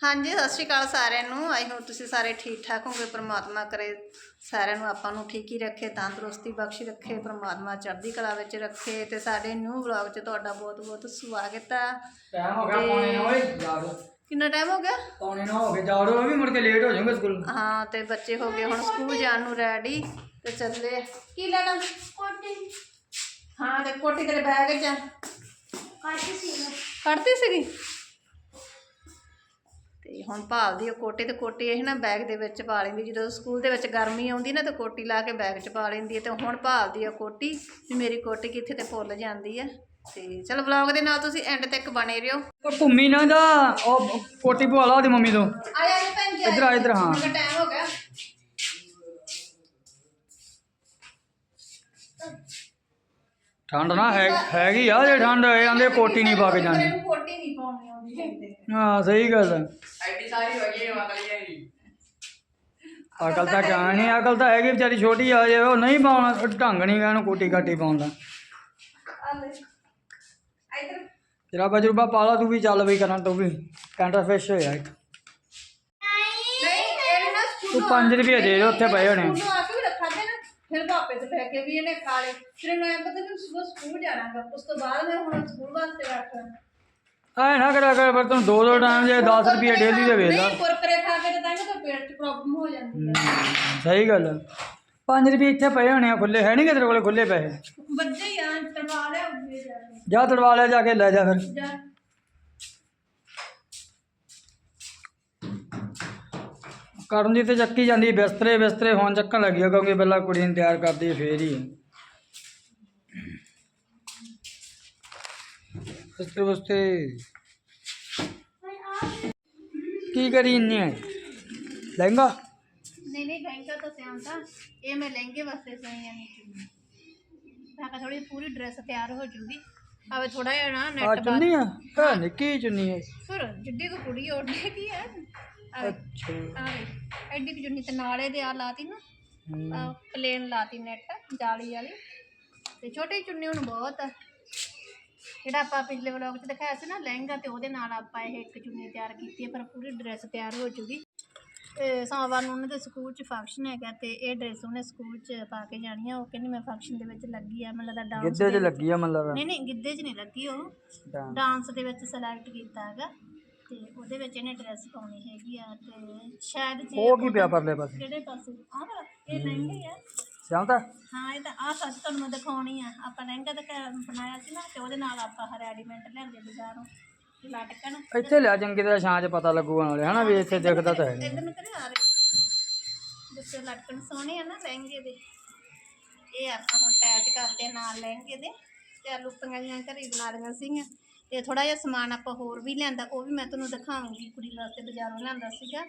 ਹਾਂਜੀ ਸਤਿ ਸ਼੍ਰੀ ਅਕਾਲ ਸਾਰਿਆਂ ਨੂੰ। ਆਈ ਹੋਪ ਤੁਸੀਂ ਸਾਰੇ ਠੀਕ ਠਾਕ ਹੋਗੇ ਪ੍ਰਮਾਤਮਾ ਕਰੇ ਸਾਰਿਆਂ ਨੂੰ ਆਪਾਂ ਨੂੰ ਠੀਕ ਹੀ ਰੱਖੇ ਤੰਦਰੁਸਤੀ ਬਖਸ਼ ਰੱਖੇ ਪ੍ਰਮਾਤਮਾ ਚੜ੍ਹਦੀ ਕਲਾ ਵਿੱਚ ਰੱਖੇ ਤੇ ਸਾਡੇ ਨਿਊ ਵਲੌਗ 'ਚ ਤੁਹਾਡਾ ਬਹੁਤ ਬਹੁਤ ਸਵਾਗਤ ਹੈ ਟਾਈਮ ਹੋ ਗਿਆ ਪੌਣੇ ਨੌ ਓਏ ਜਾਗੋ ਕਿੰਨਾ ਟਾਈਮ ਹੋ ਗਿਆ? ਪੌਣੇ ਨੌ ਹੋ ਗਏ ਜਾਗੋ ਵੀ ਮੁੜ ਕੇ ਲੇਟ ਹੋ ਜਾਵਾਂਗੇ ਸਕੂਲ। ਹਾਂ ਤੇ ਬੱਚੇ ਹੋ ਗਏ ਹੁਣ ਸਕੂਲ ਜਾਣ ਨੂੰ ਰੈਡੀ ਤੇ ਚੱਲੇ ਕੀ ਲੈਣਾ? ਕੋਟੀ। ਹਾਂ ਤੇ ਕੋਟੀ ਤੇਰੇ ਬੈਗ 'ਚ ਆ। ਕੱਢਤੀ ਸੀਗੀ? ਤੇ ਹੁਣ ਭਾਲਦੀ ਆ ਕੋਟੀ ਤੇ ਕੋਟੀ ਇਹ ਨਾ ਬੈਗ ਦੇ ਵਿੱਚ ਪਾ ਲੈਂਦੀ ਜਦੋਂ ਸਕੂਲ ਦੇ ਵਿੱਚ ਗਰਮੀ ਆਉਂਦੀ ਨਾ ਤੇ ਕੋਟੀ ਲਾ ਕੇ ਬੈਗ 'ਚ ਪਾ ਲੈਂਦੀ ਹੈ ਤੇ ਹੁਣ ਭਾਲਦੀ ਆ ਕੋਟੀ ਵੀ ਮੇਰੀ ਕੋਟੀ ਕਿੱਥੇ ਤੇ ਭੁੱਲ ਜਾਂਦੀ ਹੈ ਤੇ ਚਲੋ ਵਲੌਗ ਦੇ ਨਾਲ ਤੁਸੀਂ ਐਂਡ ਤੱਕ ਬਣੇ ਰਹੋ। ਉਹ ਭੂਮੀ ਨਾ ਦਾ ਉਹ ਕੋਟੀ ਪਵਾ ਲਾ ਉਹਦੀ ਮੰਮੀ ਤੋਂ। ਆ ਜਾ ਭੈਣ ਜੀ ਇੱਧਰ ਆ, ਇੱਧਰ, ਹਾਂ। ਟਾਈਮ ਠੰਡ ਨਾ ਹੈ ਹੈਗੀ ਆ ਜੇ ਠੰਡ ਇਹ ਆਂਦੇ ਕੋਟੀ ਨਹੀਂ ਪਾ ਕੇ ਜਾਣੀ ਮੈਨੂੰ ਕੋਟੀ ਨਹੀਂ ਪਾਉਣੀ ਆਉਂਦੀ ਕਹਿੰਦੇ ਹਾਂ ਸਹੀ ਗੱਲ ਹੈ ਐਡੀ ਸਾਰੀ ਹੋ ਗਈ ਅਕਲ ਤਾਂ ਅਕਲ ਤਾਂ ਹੈਗੀ ਵਿਚਾਰੀ ਛੋਟੀ ਆ ਜੇ ਉਹ ਨਹੀਂ ਪਾਉਣਾ ਢੰਗ ਨਹੀਂ ਗਾ ਇਹਨੂੰ ਕੋਟੀ ਕਾਟੀ ਪਾਉਣ ਦਾ। ਆ ਲੈ। ਇੱਧਰ। ਤੇਰਾ ਬਜਰੂਬਾ ਪਾਲਾ ਤੂੰ ਵੀ ਚੱਲ ਬਈ ਕਰਾਂ ਤੂੰ ਵੀ। ਕੈਂਟਰ ਫਿਸ਼ ਹੋਇਆ ਇੱਕ। ਤੂੰ 5 ਰੁਪਏ ਦੇ ਦੇ ਉੱਥੇ ਪਏ ਹੋਣੇ। ਫਿਰ ਪਾਪੇ ਤੇ ਬਹਿ ਕੇ ਵੀ ਇਹਨੇ ਖਾ ਲਏ। ਫਿਰ ਐਂ ਪਤਾ ਕਿ ਸਵੇਰ ਸਕੂਲ ਜਾਣਾਗਾ। ਉਸ ਤੋਂ ਬਾਅਦ ਮੈਂ ਹੁਣ ਸਕੂਲ ਵਾਸਤੇ ਰੱਖ ਐ ਨਾ ਕਰਿਆ ਕਰ ਪਰ ਤੂੰ ਦੋ ਦੋ ਟਾਈਮ ਜੇ 10 ਰੁਪਏ ਡੇਲੀ ਦੇ ਵੇਚ ਲਾ। ਨਹੀਂ ਕੁਰਕਰੇ ਖਾ ਕੇ ਤੇ ਤਾਂ ਪੇਟ 'ਚ ਪ੍ਰੋਬਲਮ ਹੋ ਜਾਂਦੀ ਹੈ ਸਹੀ ਗੱਲ 5 ਰੁਪਏ ਇੱਥੇ ਪਏ ਹੋਣੇ ਆ ਖੁੱਲੇ ਹੈ ਨਹੀਂ ਕਿ ਤੇਰੇ ਕੋਲੇ ਖੁੱਲੇ ਪੈਸੇ? ਹੀ ਆ ਤੜਵਾ ਲਿਆ ਉੱਗੇ ਜਾ ਕੇ। ਜਾ ਤੜਵਾ ਲਿਆ ਜਾ ਕੇ ਲੈ ਜਾ ਫਿਰ। ਜਾ। ਕਰਨ ਦੀ ਤੇ ਚੱਕੀ ਜਾਂਦੀ ਬਿਸਤਰੇ ਬਿਸਤਰੇ ਹੁਣ ਚੱਕਣ ਲੱਗੀ ਆ ਕਿਉਂਕਿ ਪਹਿਲਾਂ ਕੁੜੀ ਨੂੰ ਤਿਆਰ ਕਰਦੀ ਫੇਰ ਹੀ। ਬਿਸਤਰੇ ਬਿਸਤਰੇ। ਕੀ ਕਰੀ ਇੰਨੇ ਲਹਿੰਗਾ? ਨਹੀਂ ਨਹੀਂ ਲਹਿੰਗਾ ਤਾਂ ਸਿਆਉਂਦਾ ਇਹ ਮੈਂ ਲਹਿੰਗੇ ਵਾਸਤੇ ਸਹੀ ਆ। ਨਹੀਂ ਤਾਂ ਕਿ ਥੋੜੀ ਪੂਰੀ ਡਰੈਸ ਤਿਆਰ ਹੋ ਜੂਗੀ। ਆਵੇ ਥੋੜਾ ਜਿਹਾ ਨਾ ਆ ਨੈਟ ਚੁੰਨੀ ਆ? ਹਾਂ ਨਿੱਕੀ ਚੁੰਨੀ ਹੈ ਫਿਰ ਜਿੱਡੀ ਕੋ ਕੁੜੀ ਉੱਡੇ ਕੀ ਹੈ ਆਵੇ ਅੱਛਾ। ਐਡੀ ਕੁ ਜੁੰਨੀ ਤੇ ਨਾਲੇ ਦੇ ਆ ਲਾਤੀ ਨਾ ਹਮ, ਪਲੇਨ ਲਾਤੀ ਨੈਟ ਜਾਲੀ ਵਾਲੀ। ਤੇ ਛੋਟੀ ਚੁੰਨੀ ਹੁਣ ਬਹੁਤ ਆ। ਜਿਹੜਾ ਆਪਾਂ ਪਿਛਲੇ ਵਲੋਗ 'ਚ ਦਿਖਾਇਆ ਸੀ ਨਾ ਲਹਿੰਗਾ ਤੇ ਉਹਦੇ ਨਾਲ ਆਪਾਂ ਇਹ ਇੱਕ ਚੁੰਨੀ ਤਿਆਰ ਕੀਤੀ ਹੈ ਪਰ ਪੂਰੀ ਡਰੈਸ ਤਿਆਰ ਹੋ ਤੇ ਸੋਮਵਾਰ ਨੂੰ ਉਹਨਾਂ ਦੇ ਸਕੂਲ 'ਚ ਫੰਕਸ਼ਨ ਹੈਗਾ ਤੇ ਇਹ ਡਰੈਸ ਉਹਨੇ ਸਕੂਲ 'ਚ ਪਾ ਕੇ ਜਾਣੀ ਆ। ਉਹ ਕਹਿੰਦੀ ਮੈਂ ਫੰਕਸ਼ਨ ਦੇ ਵਿੱਚ ਲੱਗੀ ਆ ਮੈਨੂੰ ਲੱਗਦਾ ਡਾਂਸ ਗਿੱਧੇ 'ਚ ਲੱਗੀ ਆ ਮਤਲਬ ਨਹੀਂ ਨਹੀਂ ਗਿੱਧੇ 'ਚ ਨਹੀਂ ਲੱਗੀ ਉਹ। ਡਾਂਸ ਦੇ ਵਿੱਚ ਸਿਲੈਕਟ ਕੀਤਾ ਹੈਗਾ। ਤੇ ਉਹਦੇ ਵਿੱਚ ਇਹਨੇ ਡਰੈਸ ਪਾਉਣੀ ਹੈਗੀ ਆ ਤੇ ਸ਼ਾਇਦ ਜੇ ਉਹ ਕੀ ਪਿਆ ਪਰਲੇ ਪਾਸੇ? ਕਿਹੜੇ ਪਾਸੇ? ਆਹ ਵਾਲਾ? ਇਹ ਲਹਿੰਗੇ ਆ। ਸਿਆਉਂਦਾ ਹਾਂ ਇਹ ਤਾਂ ਆਹ ਸੱਚ ਤੁਹਾਨੂੰ ਮੈਂ ਦਿਖਾਉਣੀ ਆ। ਆਪਾਂ ਲਹਿੰਗਾ ਤਾਂ ਘਰ ਬਣਾਇਆ ਸੀ ਨਾ ਤੇ ਉਹਦੇ ਨਾਲ ਆਪਾਂ ਰੈਡੀਮੇਡ ਲਿਆਂਦੇ ਬਾਜ਼ਾਰੋਂ ਲਟਕਣ। ਇੱਥੇ ਲਿਆ ਚੰਗੀ ਤਰ੍ਹਾਂ ਛਾਂ 'ਚ ਪਤਾ ਲੱਗੂਗਾ ਨਾਲੇ ਹਨਾ ਵੀ ਇੱਥੇ ਦਿਖਦਾ ਤਾਂ ਹੈ ਨਹੀਂ ਇਧਰ ਨੂੰ ਕਰੇ ਆ ਰਹੇ? ਜਿੱਥੇ ਲਟਕਣ ਸੋਹਣੇ ਆ ਨਾ ਲਹਿੰਗੇ ਦੇ। ਇਹ ਆਪਾਂ ਹੁਣ ਅਟੈਚ ਕਰਦੇ ਨਾਲ ਲਹਿੰਗੇ ਦੇ ਤੇ ਲੁੱਪੀਆਂ ਜਿਹੀਆਂ ਘਰੇ ਬਣਾ ਲਈਆਂ ਸੀਗੀਆਂ। ਤੇ ਥੋੜਾ ਜਿਹਾ ਸਮਾਨ ਆਪਾਂ ਹੋਰ ਵੀ ਲਿਆਂਦਾ ਉਹ ਵੀ ਮੈਂ ਤੁਹਾਨੂੰ ਦਿਖਾਵਾਂਗੀ ਕੁੜੀ ਵਾਸਤੇ ਬਾਜ਼ਾਰੋਂ ਲਿਆਂਦਾ ਸੀਗਾ।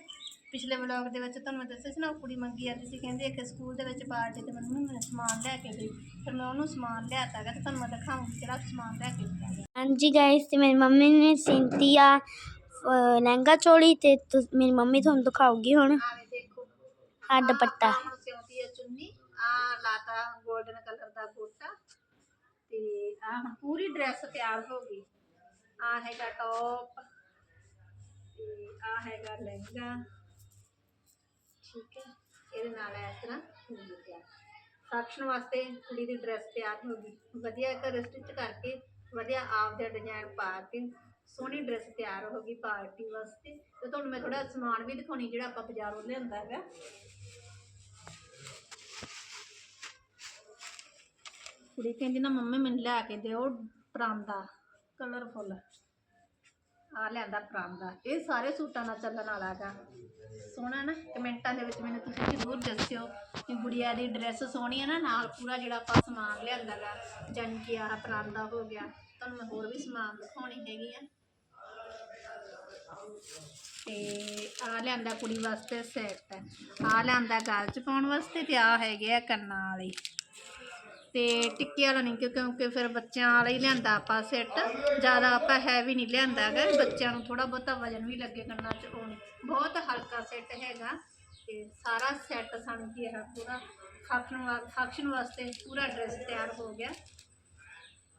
ਪਿਛਲੇ ਵਲੌਗ ਦੇ ਵਿੱਚ ਤੁਹਾਨੂੰ ਮੈਂ ਦੱਸਿਆ ਸੀ ਨਾ ਉਹ ਕੁੜੀ ਮੰਗੀ ਆਦੀ ਸੀ ਕਹਿੰਦੀ ਇੱਕ ਸਕੂਲ ਦੇ ਵਿੱਚ ਪਾਰਟੀ ਤੇ ਮੈਨੂੰ ਮੈਨੂੰ ਸਮਾਨ ਲੈ ਕੇ ਦੇ। ਫਿਰ ਮੈਂ ਉਹਨੂੰ ਸਮਾਨ ਲਿਆਤਾ ਗਾ ਤੇ ਤੁਹਾਨੂੰ ਮੈਂ ਦਿਖਾਵਾਂਗੀ ਕਿਹੜਾ ਸਮਾਨ ਲੈ ਕੇ ਦਿੱਤਾ ਹਾਂਜੀ ਗਾਇਸ ਤੇ ਮੇਰੀ ਮੰਮੀ ਨੇ ਸਿੰਤੀ ਆ ਅਹ ਲਹਿੰਗਾ ਚੋਲੀ ਤੇ ਮੇਰੀ ਮੰਮੀ ਤੁਹਾਨੂੰ ਦਿਖਾਊਗੀ ਹੁਣ। ਆ ਦੁਪੱਟਾ। ਹੈ ਚੁੰਨੀ ਆ ਲਾਤਾ 골ਡਨ ਕਲਰ ਦਾ ਗੋਟਾ ਤੇ ਆ ਹੁਣ ਪੂਰੀ ਡਰੈਸ ਤਿਆਰ ਹੋ ਗਈ। ਆ ਹੈਗਾ ਟੌਪ ਤੇ ਆ ਹੈਗਾ ਲਹਿੰਗਾ। ਠੀਕ ਹੈ, ਇਹਦੇ ਨਾਲ ਇਸ ਤਰ੍ਹਾਂ ਚੁੰਨੀ ਤਿਆਰ ਫੰਕਸ਼ਨ ਵਾਸਤੇ ਕੁੜੀ ਦੀ ਡਰੈਸ ਤਿਆਰ ਹੋ ਗਈ। ਵਧੀਆ ਘਰ ਸਟਿਚ ਕਰਕੇ ਵਧੀਆ ਆਪ ਦਾ ਡਿਜ਼ਾਈਨ ਪਾ ਕੇ ਸੋਹਣੀ ਡਰੈਸ ਤਿਆਰ ਹੋ ਗਈ ਪਾਰਟੀ ਵਾਸਤੇ। ਤੇ ਤੁਹਾਨੂੰ ਮੈਂ ਥੋੜਾ ਸਮਾਨ ਵੀ ਦਿਖਾਉਣੀ, ਜਿਹੜਾ ਆਪਾਂ ਬਾਜ਼ਾਰੋਂ ਲਿਆਂਦਾ ਹੈਗਾ। ਕੁੜੀ ਕਹਿੰਦੀ, ਨਾ ਮੰਮੀ, ਮੈਨੂੰ ਲੈ ਕੇ ਦਿਓ ਪਰਾਂਦਾ ਕਲਰਫੁੱਲ। ਆ ਲਿਆਂਦਾ ਪਰਾਂਦਾ ਇਹ ਸਾਰੇ ਸੂਟਾਂ ਨਾਲ ਚੱਲਣ ਵਾਲਾ ਹੈਗਾ। ਸੋਹਣਾ ਨਾ, ਕਮੈਂਟਾਂ ਦੇ ਵਿੱਚ ਮੈਨੂੰ ਤੁਸੀਂ ਜ਼ਰੂਰ ਦੱਸਿਓ ਕਿ ਗੁੜੀਆ ਦੀ ਡਰੈਸ ਸੋਹਣੀ ਹੈ ਨਾ, ਨਾਲ ਪੂਰਾ ਜਿਹੜਾ ਆਪਾਂ ਸਮਾਨ ਲਿਆਂਦਾ ਗਾ, ਜਾਣੀ ਕਿ ਆਹ ਪਰਾਂਦਾ ਹੋ ਗਿਆ। ਤੁਹਾਨੂੰ ਮੈਂ ਹੋਰ ਵੀ ਸਮਾਨ ਦਿਖਾਉਣੀ ਹੈਗੀ ਆ। ਤੇ ਆ ਲਿਆਂਦਾ ਕੁੜੀ ਵਾਸਤੇ ਸੈੱਟ। ਆ ਲਿਆਂਦਾ ਗਲ 'ਚ ਪਾਉਣ ਵਾਸਤੇ ਤੇ ਆ ਹੈਗੇ ਆ ਕੰਨਾਂ ਵਾਲੇ। ਤੇ ਟਿੱਕੇ ਵਾਲਾ ਨਹੀਂ ਕਿਉਂ- ਕਿਉਂਕਿ ਫਿਰ ਬੱਚਿਆਂ ਵਾਲਾ ਹੀ ਲਿਆਂਦਾ ਆਪਾਂ ਸੈੱਟ ਜ਼ਿਆਦਾ ਆਪਾਂ ਹੈਵੀ ਨਹੀਂ ਲਿਆਂਦਾ ਹੈਗਾ, ਬੱਚਿਆਂ ਨੂੰ ਥੋੜਾ ਬਹੁਤਾ ਵਜਨ ਵੀ ਲੱਗੇ ਕੰਨਾਂ 'ਚ ਬਹੁਤ ਹਲਕਾ ਸੈੱਟ ਹੈਗਾ, ਤੇ ਸਾਰਾ ਸੈੱਟ ਸਾਨੂੰ ਕੀ ਹੈ, ਪੂਰਾ ਫੰਕਸ਼ਨ ਫੰਕਸ਼ਨ ਵਾਸਤੇ ਪੂਰਾ ਡਰੈਸ ਤਿਆਰ ਹੋ ਗਿਆ।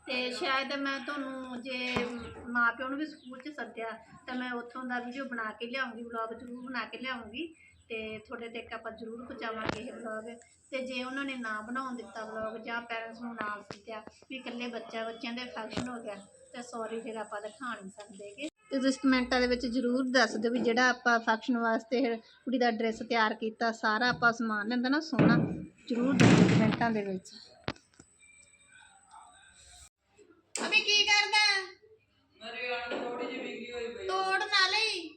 ਤੇ ਸ਼ਾਇਦ ਮੈਂ ਤੁਹਾਨੂੰ ਜੇ ਮਾਪਿਆਂ ਨੂੰ ਵੀ ਸਕੂਲ 'ਚ ਸੱਦਿਆ, ਤਾਂ ਮੈਂ ਉੱਥੋਂ ਦਾ ਵੀਡੀਓ ਬਣਾ ਕੇ ਲਿਆਉਂਗੀ ਵਲੌਗ ਜ਼ਰੂਰ ਬਣਾ ਕੇ ਲਿਆਉਂਗੀ। ਤੇ ਤੁਹਾਡੇ ਤੱਕ ਆਪਾਂ ਜ਼ਰੂਰ ਪਹੁੰਚਾਵਾਂਗੇ ਇਹ ਵਲੌਗ ਤੇ ਜੇ ਉਹਨਾਂ ਨੇ ਨਾ ਬਣਾਉਣ ਦਿੱਤਾ ਵਲੌਗ ਜਾਂ ਪੈਰੈਂਟਸ ਨੂੰ ਨਾ ਸੱਦਿਆ ਵੀ ਇਕੱਲੇ ਬੱਚਾ ਬੱਚਿਆਂ ਦੇ ਫੰਕਸ਼ਨ ਹੋ ਗਿਆ ਤੇ ਸੌਰੀ ਫਿਰ ਆਪਾਂ ਦਿਖਾ ਨਹੀਂ ਸਕਦੇਗੇ ਤੇ ਤੁਸੀਂ ਕਮੈਂਟਾਂ ਦੇ ਵਿੱਚ ਜ਼ਰੂਰ ਦੱਸ ਦਿਓ ਵੀ ਜਿਹੜਾ ਆਪਾਂ ਫੰਕਸ਼ਨ ਵਾਸਤੇ ਕੁੜੀ ਦਾ ਡਰੈਸ ਤਿਆਰ ਕੀਤਾ ਸਾਰਾ ਆਪਾਂ ਸਮਾਨ ਲੈਂਦਾ ਨਾ ਸੋਹਣਾ ਜ਼ਰੂਰ ਦੱਸੋ ਕਮੈਂਟਾਂ ਦੇ ਵਿੱਚ। ਅਭੀ ਕੀ ਕਰਦਾ? ਮੇਰੇ ਆਣ ਥੋੜੀ ਜਿਹੀ ਵਿਗੜੀ ਹੋਈ ਪਈ। ਤੋੜ ਨਾ ਲਈ।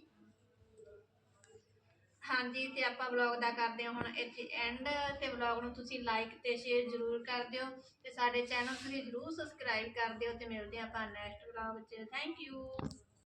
ਹਾਂਜੀ, ਤੇ ਆਪਾਂ ਵਲੌਗ ਦਾ ਕਰਦੇ ਹਾਂ ਹੁਣ ਇੱਥੇ ਐਂਡ ਤੇ ਵਲੌਗ ਨੂੰ ਤੁਸੀਂ ਲਾਈਕ ਤੇ ਸ਼ੇਅਰ ਜ਼ਰੂਰ ਕਰ ਦਿਓ ਤੇ ਸਾਡੇ ਚੈਨਲ ਤੁਸੀਂ ਜ਼ਰੂਰ ਸਬਸਕ੍ਰਾਈਬ ਕਰ ਦਿਓ ਤੇ ਮਿਲਦੇ ਹਾਂ ਆਪਾਂ ਨੈਕਸਟ ਵਲੌਗ 'ਚ ਥੈਂਕ ਯੂ